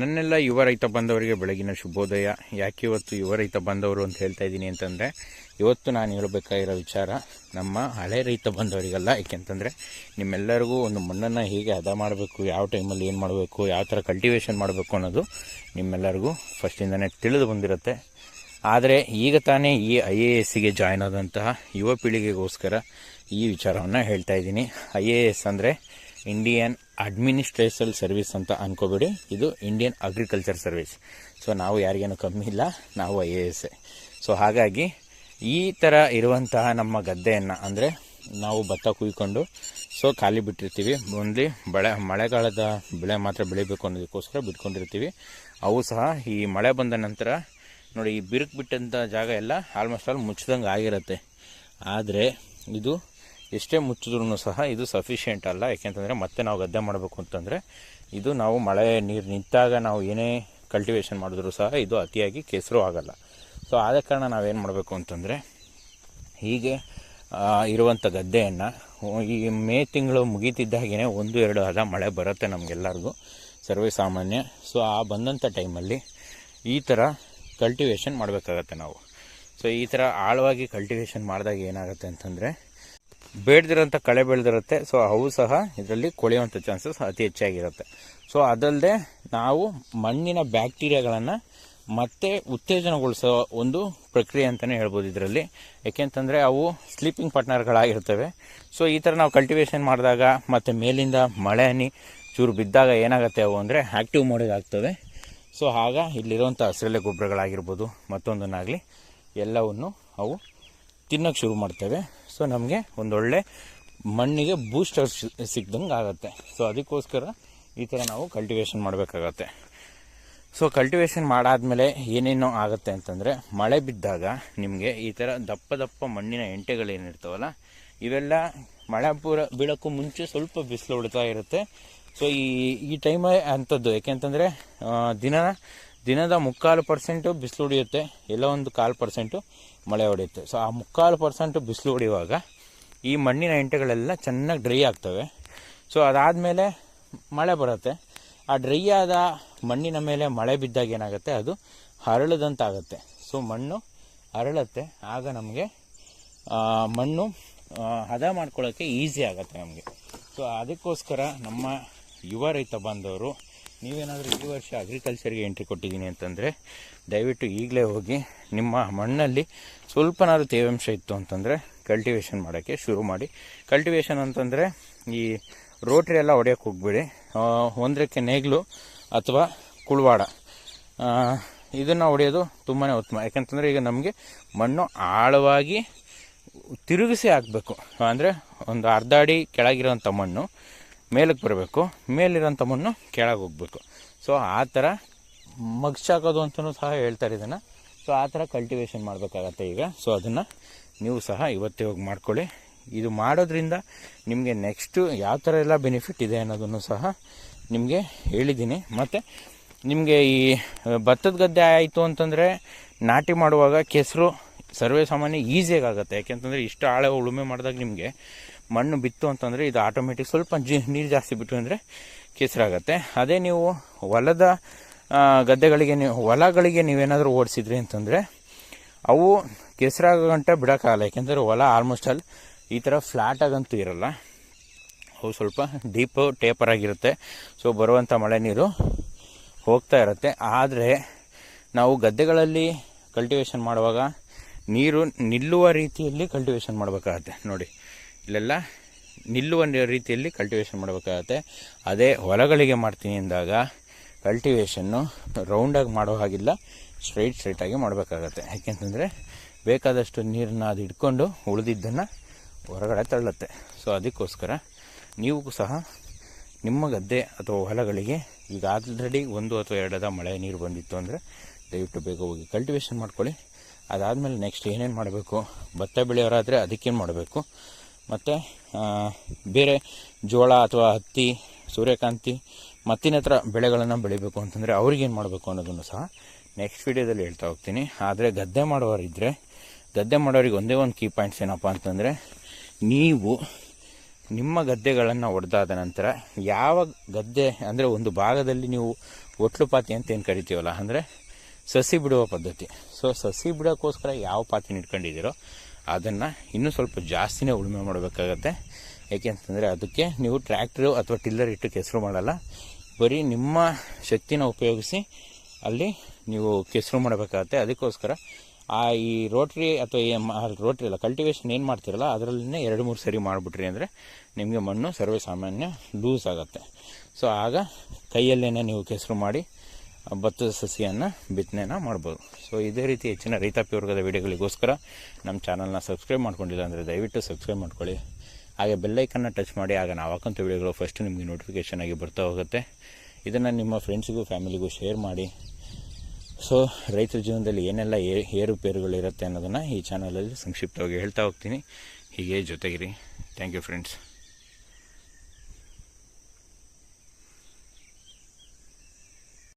ನನ್ನೆಲ್ಲ ಯುವ ರೈತ ಬಂದವರಿಗೆ ಬೆಳಗಿನ ಶುಭೋದಯ. ಯಾಕೆ ಇವತ್ತು ಯುವ ರೈತ ಬಂದವರು ಅಂತ ಹೇಳ್ತಾ ಇದ್ದೀನಿ ಅಂತಂದರೆ, ಇವತ್ತು ನಾನು ಹೇಳಬೇಕಾಗಿರೋ ವಿಚಾರ ನಮ್ಮ ಹಳೆ ರೈತ ಬಂದವರಿಗಲ್ಲ. ಏಕೆಂತಂದರೆ, ನಿಮ್ಮೆಲ್ಲರಿಗೂ ಒಂದು ಮಣ್ಣನ್ನು ಹೇಗೆ ಹದ ಮಾಡಬೇಕು, ಯಾವ ಟೈಮಲ್ಲಿ ಏನು ಮಾಡಬೇಕು, ಯಾವ ಥರ ಕಲ್ಟಿವೇಷನ್ ಮಾಡಬೇಕು ಅನ್ನೋದು ನಿಮ್ಮೆಲ್ಲರಿಗೂ ಫಸ್ಟಿಂದನೇ ತಿಳಿದು ಬಂದಿರುತ್ತೆ. ಆದರೆ ಈಗ ತಾನೇ ಈ ಐ ಎ ಎಸ್ಸಿಗೆ ಜಾಯ್ನ್ ಆದಂತಹ ಯುವ ಪೀಳಿಗೆಗೋಸ್ಕರ ಈ ವಿಚಾರವನ್ನು ಹೇಳ್ತಾ ಇದ್ದೀನಿ. ಐ ಎ ಎಸ್ ಅಂದರೆ ಇಂಡಿಯನ್ ಅಡ್ಮಿನಿಸ್ಟ್ರೇಷನ್ ಸರ್ವಿಸ್ ಅಂತ ಅನ್ಕೋಬೇಡಿ. ಇದು ಇಂಡಿಯನ್ ಅಗ್ರಿಕಲ್ಚರ್ ಸರ್ವಿಸ್ ಸೊ ನಾವು ಯಾರಿಗೇನು ಕಮ್ಮಿ ಇಲ್ಲ, ನಾವು ಐ ಎ ಎಸ್ ಸೊ ಹಾಗಾಗಿ ಈ ಥರ ಇರುವಂತಹ ನಮ್ಮ ಗದ್ದೆಯನ್ನು ಅಂದರೆ ನಾವು ಭತ್ತ ಕುಯ್ಕೊಂಡು ಸೊ ಖಾಲಿ ಬಿಟ್ಟಿರ್ತೀವಿ. ಓನ್ಲಿ ಬಳೆ, ಮಳೆಗಾಲದ ಬೆಳೆ ಮಾತ್ರ ಬೆಳಿಬೇಕು ಅನ್ನೋದಕ್ಕೋಸ್ಕರ ಬಿಟ್ಕೊಂಡಿರ್ತೀವಿ. ಅವು ಸಹ ಈ ಮಳೆ ಬಂದ ನಂತರ ನೋಡಿ, ಈ ಬಿರುಕು ಬಿಟ್ಟಂಥ ಜಾಗ ಎಲ್ಲ ಆಲ್ಮೋಸ್ಟ್ ಆಲ್ ಮುಚ್ಚಿದಂಗೆ ಆಗಿರುತ್ತೆ. ಆದರೆ ಇದು ಎಷ್ಟೇ ಮುಚ್ಚಿದ್ರು ಸಹ ಇದು ಸಫಿಷಿಯೆಂಟ್ ಅಲ್ಲ. ಯಾಕೆಂತಂದರೆ ಮತ್ತೆ ನಾವು ಗದ್ದೆ ಮಾಡಬೇಕು ಅಂತಂದರೆ ಇದು ನಾವು ಮಳೆ ನೀರು ನಿಂತಾಗ ನಾವು ಏನೇ ಕಲ್ಟಿವೇಷನ್ ಮಾಡಿದ್ರೂ ಸಹ ಇದು ಅತಿಯಾಗಿ ಕೆಸರು ಆಗಲ್ಲ. ಸೊ ಆದ ಕಾರಣ ನಾವೇನು ಮಾಡಬೇಕು ಅಂತಂದರೆ ಹೀಗೆ ಇರುವಂಥ ಗದ್ದೆಯನ್ನು ಈ ಮೇ ತಿಂಗಳು ಮುಗೀತಿದ್ದಾಗೇ ಒಂದು, ಎರಡು ಹದ ಮಳೆ ಬರುತ್ತೆ ನಮಗೆಲ್ಲರಿಗೂ. ಸರ್ವೇ ಸಾಮಾನ್ಯ. ಸೊ ಆ ಬಂದಂಥ ಟೈಮಲ್ಲಿ ಈ ಥರ ಕಲ್ಟಿವೇಷನ್ ಮಾಡಬೇಕಾಗತ್ತೆ ನಾವು. ಸೊ ಈ ಥರ ಆಳವಾಗಿ ಕಲ್ಟಿವೇಷನ್ ಮಾಡಿದಾಗ ಏನಾಗುತ್ತೆ ಅಂತಂದರೆ ಬೇಡದಿರೋಂಥ ಕಳೆ ಬೆಳೆದಿರುತ್ತೆ. ಸೊ ಅವು ಸಹ ಇದರಲ್ಲಿ ಕೊಳೆಯುವಂಥ ಚಾನ್ಸಸ್ ಅತಿ ಹೆಚ್ಚಾಗಿರುತ್ತೆ. ಸೊ ಅದಲ್ಲದೆ ನಾವು ಮಣ್ಣಿನ ಬ್ಯಾಕ್ಟೀರಿಯಾಗಳನ್ನು ಮತ್ತೆ ಉತ್ತೇಜನಗೊಳಿಸೋ ಒಂದು ಪ್ರಕ್ರಿಯೆ ಅಂತಲೇ ಹೇಳ್ಬೋದು ಇದರಲ್ಲಿ. ಏಕೆಂತಂದರೆ ಅವು ಸ್ಲೀಪಿಂಗ್ ಪಾರ್ಟ್ನರ್ಗಳಾಗಿರ್ತವೆ ಸೊ ಈ ಥರ ನಾವು ಕಲ್ಟಿವೇಷನ್ ಮಾಡಿದಾಗ ಮತ್ತು ಮೇಲಿಂದ ಮಳೆ ಹನಿ ಚೂರು ಬಿದ್ದಾಗ ಏನಾಗುತ್ತೆ ಅವು ಅಂದರೆ ಆ್ಯಕ್ಟಿವ್ ಮೋಡಿಗೆ ಆಗ್ತವೆ. ಸೊ ಆಗ ಇಲ್ಲಿರುವಂಥ ಹಸಿರೆಲೆ ಗೊಬ್ಬರಗಳಾಗಿರ್ಬೋದು ಮತ್ತೊಂದನ್ನಾಗಲಿ ಎಲ್ಲವನ್ನು ಅವು ತಿನ್ನೋಕ್ಕೆ ಶುರು ಮಾಡ್ತೇವೆ. ಸೊ ನಮಗೆ ಒಂದೊಳ್ಳೆ ಮಣ್ಣಿಗೆ ಬೂಸ್ಟರ್ ಸಿಕ್ದಂಗೆ ಆಗುತ್ತೆ. ಸೊ ಅದಕ್ಕೋಸ್ಕರ ಈ ಥರ ನಾವು ಕಲ್ಟಿವೇಷನ್ ಮಾಡಬೇಕಾಗತ್ತೆ. ಸೊ ಕಲ್ಟಿವೇಷನ್ ಮಾಡಾದಮೇಲೆ ಏನೇನೋ ಆಗುತ್ತೆ ಅಂತಂದರೆ, ಮಳೆ ಬಿದ್ದಾಗ ನಿಮಗೆ ಈ ಥರ ದಪ್ಪ ದಪ್ಪ ಮಣ್ಣಿನ ಎಂಟೆಗಳೇನಿರ್ತಾವಲ್ಲ ಇವೆಲ್ಲ ಮಳೆ ಪೂರ ಬೀಳೋಕ್ಕೂ ಮುಂಚೆ ಸ್ವಲ್ಪ ಬಿಸಿಲು ಉಳಿತಾ ಇರುತ್ತೆ. ಸೊ ಈ ಈ ಟೈಮ್ ಅಂಥದ್ದು. ಯಾಕೆಂತಂದರೆ ದಿನ ದಿನದ ಮುಕ್ಕಾಲು ಪರ್ಸೆಂಟು ಬಿಸಿಲು ಹೊಡೆಯುತ್ತೆ ಎಲ್ಲೋ ಒಂದು ಕಾಲು ಪರ್ಸೆಂಟು ಮಳೆ ಹೊಡೆಯುತ್ತೆ. ಸೊ ಆ ಮುಕ್ಕಾಲು ಪರ್ಸೆಂಟು ಬಿಸಿಲು ಹೊಡೆಯುವಾಗ ಈ ಮಣ್ಣಿನ ಎಂಟೆಗಳೆಲ್ಲ ಚೆನ್ನಾಗಿ ಡ್ರೈ ಆಗ್ತವೆ. ಸೊ ಅದಾದಮೇಲೆ ಮಳೆ ಬರುತ್ತೆ. ಆ ಡ್ರೈ ಆದ ಮಣ್ಣಿನ ಮೇಲೆ ಮಳೆ ಬಿದ್ದಾಗ ಏನಾಗುತ್ತೆ? ಅದು ಹರಳದಂತಾಗುತ್ತೆ. ಸೊ ಮಣ್ಣು ಹರಳುತ್ತೆ. ಆಗ ನಮಗೆ ಮಣ್ಣು ಹದ ಮಾಡ್ಕೊಳ್ಳೋಕ್ಕೆ ಈಸಿ ಆಗುತ್ತೆ ನಮಗೆ. ಸೊ ಅದಕ್ಕೋಸ್ಕರ ನಮ್ಮ ಯುವ ರೈತ ಬಾಂಧವರು ನೀವೇನಾದರೂ ಈ ವರ್ಷ ಅಗ್ರಿಕಲ್ಚರ್ಗೆ ಎಂಟ್ರಿ ಕೊಟ್ಟಿದ್ದೀನಿ ಅಂತಂದರೆ ದಯವಿಟ್ಟು ಈಗಲೇ ಹೋಗಿ ನಿಮ್ಮ ಮಣ್ಣಲ್ಲಿ ಸ್ವಲ್ಪನಾದ್ರೂ ತೇವಾಂಶ ಇತ್ತು ಅಂತಂದರೆ ಕಲ್ಟಿವೇಷನ್ ಮಾಡೋಕ್ಕೆ ಶುರು ಮಾಡಿ. ಕಲ್ಟಿವೇಷನ್ ಅಂತಂದರೆ ಈ ರೋಟ್ರಿ ಎಲ್ಲ ಹೊಡೆಯೋಕ್ಕೆ ಹೋಗ್ಬೇಡಿ. ಆ, ಒಂದರಕ್ಕೆ ನೇಗ್ಲು ಅಥವಾ ಕುಳ್ವಾಡ. ಇದನ್ನು ಹೊಡೆಯೋದು ತುಂಬಾ ಉತ್ತಮ. ಯಾಕಂತಂದರೆ ಈಗ ನಮಗೆ ಮಣ್ಣು ಆಳವಾಗಿ ತಿರುಗಿಸಿ ಹಾಕಬೇಕು ಅಂದರೆ ಒಂದು ಅರ್ಧ ಅಡಿ ಕೆಳಗಿರೋಂಥ ಮಣ್ಣು. ಮೇಲಕ್ಕೆ ಬರಬೇಕು. ಮೇಲಿರೋಂಥ ಮಣ್ಣು ಕೆಳಗೆ ಹೋಗ್ಬೇಕು. ಸೊ ಆ ಥರ ಮಗ್ಚಾಕೋದು ಅಂತಲೂ ಸಹ ಹೇಳ್ತಾರೆ ಇದನ್ನು. ಸೊ ಆ ಥರ ಕಲ್ಟಿವೇಷನ್ ಮಾಡಬೇಕಾಗತ್ತೆ ಈಗ. ಸೊ ಅದನ್ನು ನೀವು ಸಹ ಇವತ್ತೇ ಹೋಗಿ ಮಾಡ್ಕೊಳ್ಳಿ. ಇದು ಮಾಡೋದ್ರಿಂದ ನಿಮಗೆ ನೆಕ್ಸ್ಟು ಯಾವ ಥರ ಎಲ್ಲ ಬೆನಿಫಿಟ್ ಇದೆ ಅನ್ನೋದನ್ನು ಸಹ ನಿಮಗೆ ಹೇಳಿದ್ದೀನಿ. ಮತ್ತು ನಿಮಗೆ ಈ ಭತ್ತದ ಗದ್ದೆ ಆಯಿತು ಅಂತಂದರೆ ನಾಟಿ ಮಾಡುವಾಗ ಕೆಸರು ಸರ್ವೇ ಸಾಮಾನ್ಯ ಈಸಿಯಾಗಿ ಆಗುತ್ತೆ. ಯಾಕೆಂತಂದರೆ ಇಷ್ಟು ಆಳ ಉಳುಮೆ ಮಾಡಿದಾಗ ನಿಮಗೆ ಮಣ್ಣು ಬಿತ್ತು ಅಂತಂದರೆ ಇದು ಆಟೋಮೆಟಿಕ್ ಸ್ವಲ್ಪ ಜಿ ನೀರು ಜಾಸ್ತಿ ಬಿಟ್ಟು ಅಂದರೆ ಕೆಸರಾಗತ್ತೆ. ಅದೇ ನೀವು ಹೊಲದ ಗದ್ದೆಗಳಿಗೆ ನೀವು, ಹೊಲಗಳಿಗೆ ನೀವೇನಾದರೂ ಓಡಿಸಿದ್ರಿ ಅಂತಂದರೆ ಅವು ಕೆಸರಾಗೋ ಗಂಟ ಬಿಡೋಕ್ಕಾಗಲ್ಲ. ಯಾಕೆಂದರೆ ಹೊಲ ಆಲ್ಮೋಸ್ಟ್ ಅಲ್ಲಿ ಈ ಥರ ಫ್ಲ್ಯಾಟಾಗಂತೂ ಇರಲ್ಲ. ಅವು ಸ್ವಲ್ಪ ಡೀಪ್ ಟೇಪರ್ ಆಗಿರುತ್ತೆ. ಸೊ ಬರುವಂಥ ಮಳೆ ನೀರು ಹೋಗ್ತಾ ಇರುತ್ತೆ. ಆದರೆ ನಾವು ಗದ್ದೆಗಳಲ್ಲಿ ಕಲ್ಟಿವೇಷನ್ ಮಾಡುವಾಗ ನೀರು ನಿಲ್ಲುವ ರೀತಿಯಲ್ಲಿ ಕಲ್ಟಿವೇಷನ್ ಮಾಡಬೇಕಾಗತ್ತೆ. ನೋಡಿ ಇಲ್ಲೆಲ್ಲ ನಿಲ್ಲುವ ರೀತಿಯಲ್ಲಿ ಕಲ್ಟಿವೇಷನ್ ಮಾಡಬೇಕಾಗತ್ತೆ. ಅದೇ ಹೊಲಗಳಿಗೆ ಮಾಡ್ತೀನಿ ಅಂದಾಗ ಕಲ್ಟಿವೇಷನ್ನು ರೌಂಡಾಗಿ ಮಾಡೋ ಹಾಗಿಲ್ಲ ಸ್ಟ್ರೈಟ್ ಸ್ಟ್ರೈಟಾಗಿ ಮಾಡಬೇಕಾಗತ್ತೆ. ಯಾಕೆಂತಂದರೆ ಬೇಕಾದಷ್ಟು ನೀರನ್ನ ಅದು ಹಿಡ್ಕೊಂಡು ಉಳಿದಿದ್ದನ್ನು ಹೊರಗಡೆ ತಳ್ಳುತ್ತೆ. ಸೊ ಅದಕ್ಕೋಸ್ಕರ ನೀವು ಸಹ ನಿಮ್ಮ ಗದ್ದೆ ಅಥವಾ ಹೊಲಗಳಿಗೆ ಈಗ ಆಲ್ರೆಡಿ ಒಂದು ಅಥವಾ ಎರಡದ ಮಳೆ ನೀರು ಬಂದಿತ್ತು ಅಂದರೆ ದಯವಿಟ್ಟು ಬೇಗ ಹೋಗಿ ಕಲ್ಟಿವೇಷನ್ ಮಾಡ್ಕೊಳ್ಳಿ. ಅದಾದಮೇಲೆ ನೆಕ್ಸ್ಟ್ ಏನೇನು ಮಾಡಬೇಕು? ಭತ್ತ ಬೆಳೆಯೋರಾದರೆ ಅದಕ್ಕೇನು ಮಾಡಬೇಕು? ಮತ್ತು ಬೇರೆ ಜೋಳ ಅಥವಾ ಹತ್ತಿ, ಸೂರ್ಯಕಾಂತಿ ಮತ್ತಿನತ್ರ ಬೆಳೆಗಳನ್ನು ಬೆಳಿಬೇಕು ಅಂತಂದರೆ ಅವ್ರಿಗೇನು ಮಾಡಬೇಕು ಅನ್ನೋದನ್ನು ಸಹ ನೆಕ್ಸ್ಟ್ ವಿಡಿಯೋದಲ್ಲಿ ಹೇಳ್ತಾ ಹೋಗ್ತೀನಿ. ಆದರೆ ಗದ್ದೆ ಮಾಡೋರಿದ್ದರೆ ಗದ್ದೆ ಮಾಡೋರಿಗೆ ಒಂದೇ ಒಂದು ಕೀ ಪಾಯಿಂಟ್ಸ್ ಏನಪ್ಪ ಅಂತಂದರೆ, ನೀವು ನಿಮ್ಮ ಗದ್ದೆಗಳನ್ನು ಒಡೆದಾದ ನಂತರ ಯಾವ ಗದ್ದೆ, ಅಂದರೆ ಒಂದು ಭಾಗದಲ್ಲಿ ನೀವು ಒಟ್ಲು ಪಾತಿ ಅಂತ ಏನು ಕರಿತೀವಲ್ಲ, ಅಂದರೆ ಸಸಿ ಬಿಡುವ ಪದ್ಧತಿ. ಸೊ ಸಸಿ ಬಿಡೋಕ್ಕೋಸ್ಕರ ಯಾವ ಪಾತಿನ ಇಟ್ಕೊಂಡಿದ್ದೀರೋ ಅದನ್ನು ಇನ್ನೂ ಸ್ವಲ್ಪ ಜಾಸ್ತಿನೇ ಉಳುಮೆ ಮಾಡಬೇಕಾಗತ್ತೆ. ಏಕೆಂತಂದರೆ ಅದಕ್ಕೆ ನೀವು ಟ್ರ್ಯಾಕ್ಟ್ರು ಅಥವಾ ಟಿಲ್ಲರ್ ಇಟ್ಟು ಕೆಸರು ಮಾಡಲ್ಲ. ಬರೀ ನಿಮ್ಮ ಶಕ್ತಿನ ಉಪಯೋಗಿಸಿ ಅಲ್ಲಿ ನೀವು ಕೆಸರು ಮಾಡಬೇಕಾಗತ್ತೆ. ಅದಕ್ಕೋಸ್ಕರ ಆ ಈ ರೋಟ್ರಿ ಅಥವಾ ರೋಟ್ರಿ ಅಲ್ಲ ಕಲ್ಟಿವೇಶನ್ ಏನು ಮಾಡ್ತಿರಲ್ಲ ಅದರಲ್ಲೇ ಎರಡು ಮೂರು ಸರಿ ಮಾಡಿಬಿಟ್ರಿ ಅಂದರೆ ನಿಮಗೆ ಮಣ್ಣು ಸರ್ವೇ ಸಾಮಾನ್ಯ ಲೂಸ್ ಆಗುತ್ತೆ. ಸೊ ಆಗ ಕೈಯಲ್ಲೇನೆ ನೀವು ಕೆಸರು ಮಾಡಿ ಭತ್ತದ ಸಸಿಯನ್ನು ಬಿತ್ತನೆನ ಮಾಡ್ಬೋದು. ಸೊ ಇದೇ ರೀತಿ ಹೆಚ್ಚಿನ ರೈತಾಪಿ ವರ್ಗದ ವಿಡಿಯೋಗಳಿಗೋಸ್ಕರ ನಮ್ಮ ಚಾನಲ್ನ ಸಬ್ಸ್ಕ್ರೈಬ್ ಮಾಡ್ಕೊಂಡಿಲ್ಲ ಅಂದರೆ ದಯವಿಟ್ಟು ಸಬ್ಸ್ಕ್ರೈಬ್ ಮಾಡ್ಕೊಳ್ಳಿ. ಹಾಗೆ ಬೆಲ್ಲೈಕನ್ನು ಟಚ್ ಮಾಡಿ, ಆಗ ನಾವು ಹಾಕೋಂಥ ವಿಡಿಯೋಗಳು ಫಸ್ಟ್ ನಿಮಗೆ ನೋಟಿಫಿಕೇಷನ್ ಆಗಿ ಬರ್ತಾ ಹೋಗುತ್ತೆ. ಇದನ್ನು ನಿಮ್ಮ ಫ್ರೆಂಡ್ಸಿಗೂ ಫ್ಯಾಮಿಲಿಗೂ ಶೇರ್ ಮಾಡಿ. ಸೊ ರೈತರ ಜೀವನದಲ್ಲಿ ಏನೆಲ್ಲ ಏ ಏರುಪೇರುಗಳಿರುತ್ತೆ ಅನ್ನೋದನ್ನು ಈ ಚಾನಲಲ್ಲಿ ಸಂಕ್ಷಿಪ್ತವಾಗಿ ಹೇಳ್ತಾ ಹೋಗ್ತೀನಿ. ಹೀಗೆ ಜೊತೆಗಿರಿ. Thank you friends